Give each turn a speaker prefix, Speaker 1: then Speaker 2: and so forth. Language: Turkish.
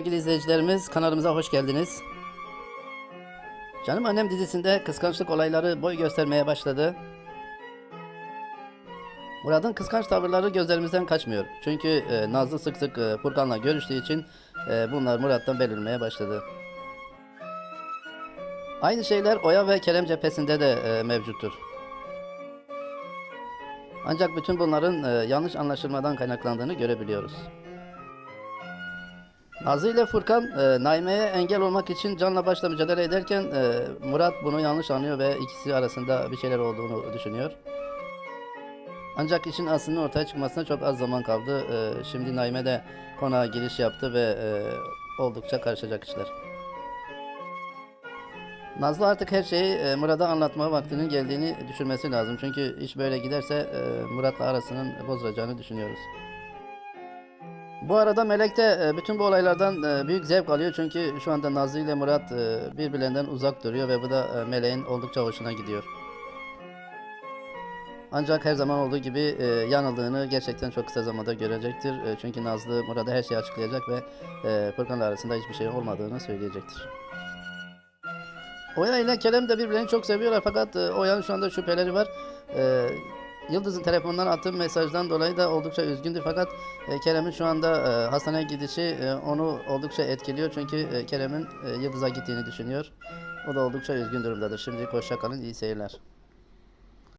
Speaker 1: Sevgili izleyicilerimiz kanalımıza hoş geldiniz. Canım Annem dizisinde kıskançlık olayları boy göstermeye başladı. Murat'ın kıskanç tavırları gözlerimizden kaçmıyor. Çünkü e, Nazlı sık sık e, Furkan'la görüştüğü için e, bunlar Murat'tan belirmeye başladı. Aynı şeyler Oya ve Kerem cephesinde de e, mevcuttur. Ancak bütün bunların e, yanlış anlaşılmadan kaynaklandığını görebiliyoruz. Nazlı ile Furkan e, Naime'ye engel olmak için canla başla mücadele ederken e, Murat bunu yanlış anlıyor ve ikisi arasında bir şeyler olduğunu düşünüyor. Ancak işin aslının ortaya çıkmasına çok az zaman kaldı. E, şimdi Naime de konağa giriş yaptı ve e, oldukça karışacak işler. Nazlı artık her şeyi e, Murat'a anlatma vaktinin geldiğini düşünmesi lazım. Çünkü iş böyle giderse e, Murat'la arasının bozulacağını düşünüyoruz. Bu arada Melek de e, bütün bu olaylardan e, büyük zevk alıyor çünkü şu anda Nazlı ile Murat e, birbirlerinden uzak duruyor ve bu da Melek'in oldukça hoşuna gidiyor. Ancak her zaman olduğu gibi yanıldığını gerçekten çok kısa zamanda görecektir. Çünkü Nazlı Murat'a her şeyi açıklayacak ve Furkan'la arasında hiçbir şey olmadığını söyleyecektir. Oya ile Kerem de birbirlerini çok seviyorlar fakat e, Oya'nın şu anda şüpheleri var. Yıldız'ın telefondan attığı mesajdan dolayı da oldukça üzgündür fakat e, Kerem'in şu anda e, hastaneye gidişi e, onu oldukça etkiliyor çünkü e, Kerem'in e, Yıldız'a gittiğini düşünüyor. O da oldukça üzgün durumdadır. Şimdi hoşça iyi seyirler.